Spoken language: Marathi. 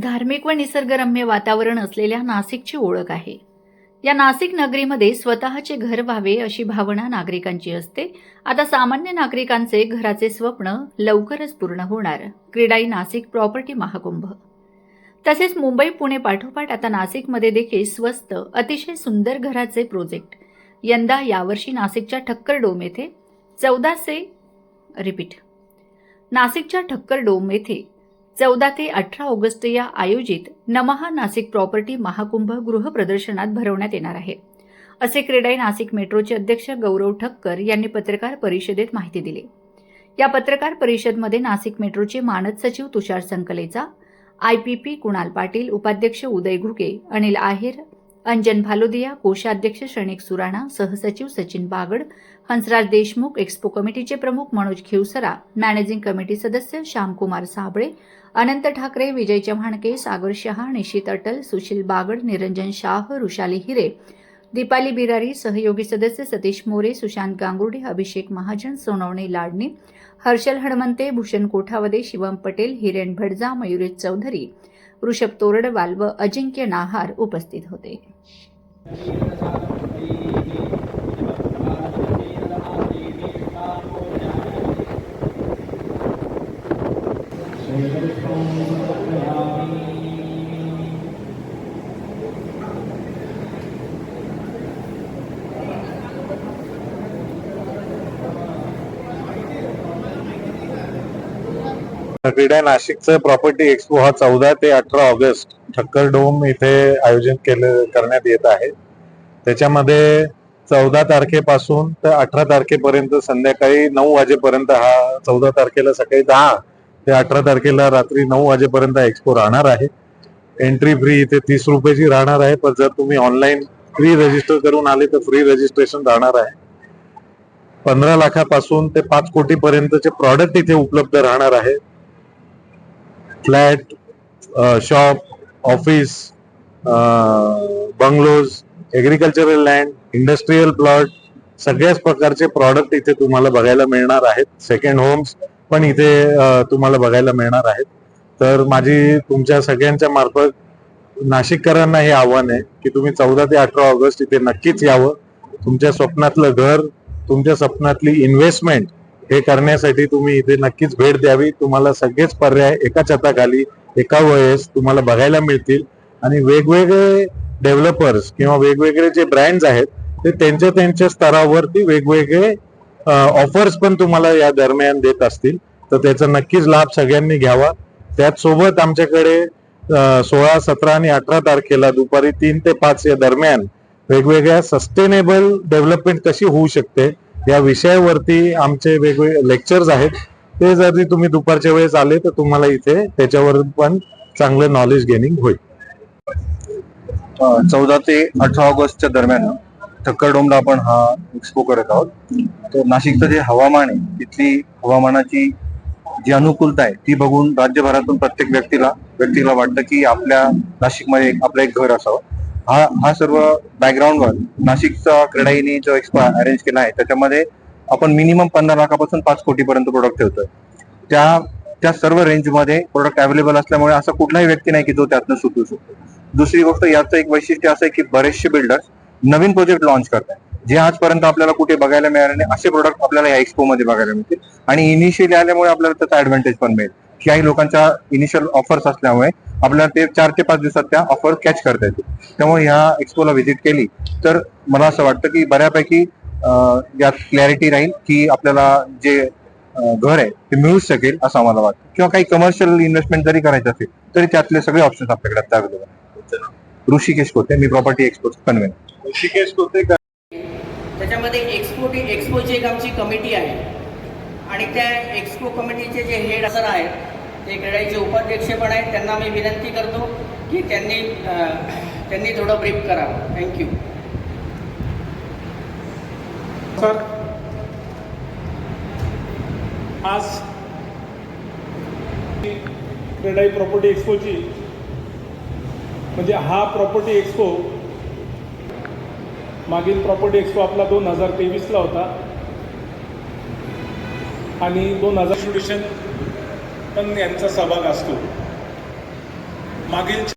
धार्मिक व निसर्गरम्य वातावरण असलेल्या नाशिकची ओळख आहे. या नाशिक नगरीमध्ये स्वतःचे घर व्हावे अशी भावना नागरिकांची असते. आता सामान्य नागरिकांचे घराचे स्वप्न लवकरच पूर्ण होणार. क्रीडाई नाशिक प्रॉपर्टी महाकुंभ. तसेच मुंबई पुणे पाठोपाठ आता नाशिकमध्ये देखील स्वस्त अतिशय सुंदर घराचे प्रोजेक्ट. यंदा यावर्षी नाशिकच्या ठक्कर डोम येथे. चौदाशे रिपीट नाशिकच्या ठक्कर डोम येथे. चौदा ते अठरा ऑगस्ट या आयोजित नमहा नाशिक प्रॉपर्टी महाकुंभ गृहप्रदर्शनात भरवण्यात येणार आहे. असे क्रीडाई नाशिक मेट्रोचे अध्यक्ष गौरव ठक्कर यांनी पत्रकार परिषदेत माहिती दिली. या पत्रकार परिषदमध्ये नाशिक मेट्रोचे मानद सचिव तुषार संकलेचा आयपीपी कुणाल पाटील उपाध्यक्ष उदय घुगे अनिल आहेर अंजन भालोदिया कोषाध्यक्ष श्रेणिक सुराणा सहसचिव सचिन बागड हंसराज देशमुख एक्स्पो कमिटीचे प्रमुख मनोज खिवसरा मॅनेजिंग कमिटी सदस्य श्यामकुमार साबळे अनंत ठाकरे विजय चव्हाणके सागर शहा निशित अटल सुशील बागड निरंजन शाह रुशाली हिरे दीपाली बिरारी सहयोगी सदस्य सतीश मोरे सुशांत गांगुर्डे अभिषेक महाजन सोनवणे लाडणे हर्षल हणमंते भूषण कोठावदे शिवम पटेल हिरेन भडजा मयुरेश चौधरी ऋषभ तोरडवाल व अजिंक्य नाहार उपस्थित होते. क्रीडा नाशिकचं प्रॉपर्टी एक्सपो हा चौदा ते अठरा ऑगस्ट ठक्कर डोम इथे आयोजन केले करण्यात येत आहे. त्याच्यामध्ये चौदा तारखेपासून तर अठरा तारखेपर्यंत संध्याकाळी नऊ वाजेपर्यंत हा चौदा तारखेला सकाळी दहा ते अठरा तारखेला रात्री नऊ वाजेपर्यंत एक्सपो राहणार आहे. एंट्री फ्री इथे तीस रुपयाची राहणार आहे पण जर तुम्ही ऑनलाईन फ्री रजिस्टर करून आले तर फ्री रजिस्ट्रेशन राहणार आहे. पंधरा लाखापासून ते पाच कोटीपर्यंतचे प्रॉडक्ट इथे उपलब्ध राहणार आहे. Flat shop office bungalows agricultural land industrial plot सगळ्याच प्रकारचे प्रॉडक्ट इथे तुम्हाला बघायला मिळणार आहेत. सेकंड होम्स पण इथे तुम्हाला बघायला मिळणार आहेत. तर माझी तुमच्या सगळ्यांच्या मार्फत नाशिककरांना हे आव्हान आहे की तुम्ही चौदा ते अठरा ऑगस्ट इथे नक्कीच यावं. तुमच्या स्वप्नातलं घर तुमच्या स्वप्नातली इन्व्हेस्टमेंट हे करण्यासाठी तुम्ही इथे नक्कीच भेट द्यावी. तुम्हाला सगळेच पर्याय एका छताखाली एका वयस तुम्हाला बघायला मिळतील. आणि वेगवेगळे डेव्हलपर्स किंवा वेगवेगळे जे ब्रँड्स आहेत ते त्यांच्या त्यांच्या स्तरावरती वेगवेगळे ऑफर्स पण तुम्हाला या दरम्यान देत असतील. तर त्याचा नक्कीच लाभ सगळ्यांनी घ्यावा. त्याचसोबत आमच्याकडे सोळा सतरा आणि अठरा तारखेला दुपारी तीन ते पाच या दरम्यान वेगवेगळ्या सस्टेनेबल डेव्हलपमेंट कशी होऊ शकते या विषयावरती आमचे वेगवेगळे लेक्चर्स आहेत. ते जरी तुम्ही दुपारच्या वेळेस आले तर तुम्हाला इथे त्याच्यावर पण चांगलं नॉलेज गेनिंग होईल. चौदा ते अठरा ऑगस्टच्या दरम्यान ठक्कर डोमला आपण हा एक्सपो करत आहोत. तर नाशिकचं जे हवामान आहे तिथली हवामानाची जी अनुकूलता आहे ती बघून राज्यभरातून प्रत्येक व्यक्तीला व्यक्तीला वाटतं की आपल्या नाशिकमध्ये आपलं एक घर असावं. हा हा सर्व बॅकग्राऊंडवर नाशिकचा क्रीडाईनी जो एक्सपो अरेंज केला आहे त्याच्यामध्ये आपण मिनिमम पंधरा लाखापासून पाच कोटीपर्यंत प्रोडक्ट ठेवतोय. त्या त्या सर्व रेंजमध्ये प्रोडक्ट अवेलेबल असल्यामुळे असा कुठलाही व्यक्ती नाही की जो त्यातनं सुटू शकतो. दुसरी गोष्ट याचं एक वैशिष्ट्य असं आहे की बरेचसे बिल्डर्स नवीन प्रोजेक्ट लॉन्च करतात जे आजपर्यंत आपल्याला कुठे बघायला मिळाले नाही असे प्रोडक्ट आपल्याला या एक्सपो मध्ये बघायला मिळतील. आणि इनिशियली आल्यामुळे आपल्याला त्याचा ऍडव्हान्टेज पण मिळेल. काही लोकांच्या इनिशियल ऑफर्स असल्यामुळे आपल्याला ते चार ते पाच दिवसात त्या ऑफर कॅच करता येतील. त्यामुळे ह्या एक्सपोला व्हिजिट केली तर मला असं वाटतं की बऱ्यापैकी यात क्लॅरिटी राहील की आपल्याला जे घर आहे ते मिळूच शकेल असं आम्हाला वाटतं. किंवा काही कमर्शियल इन्व्हेस्टमेंट जरी करायचं असेल तरी त्यातले सगळे ऑप्शन्स आपल्याकडे आता अवेलेबल आहेत. ऋषिकेश कोते मी property export convener Rishikesh Kote त्याच्यामध्ये एक्सपो एक्सपोची एक आमची कमिटी आहे. आणि त्या एक्सपो कमिटीचे जे हेड सर आहेत ते क्रीडाईचे उपाध्यक्ष पण आहेत त्यांना मी विनंती करतो की त्यांनी त्यांनी थोडं ब्रीफ करावं. Thank you sir. आज क्रेडाई प्रॉपर्टी एक्सपोची म्हणजे हा प्रॉपर्टी एक्सपो मागील प्रॉपर्टी एक्सपो आपला दोन हजार तेवीसला होता. आणि दोन हजार पण यांचा सहभाग असतो. मागील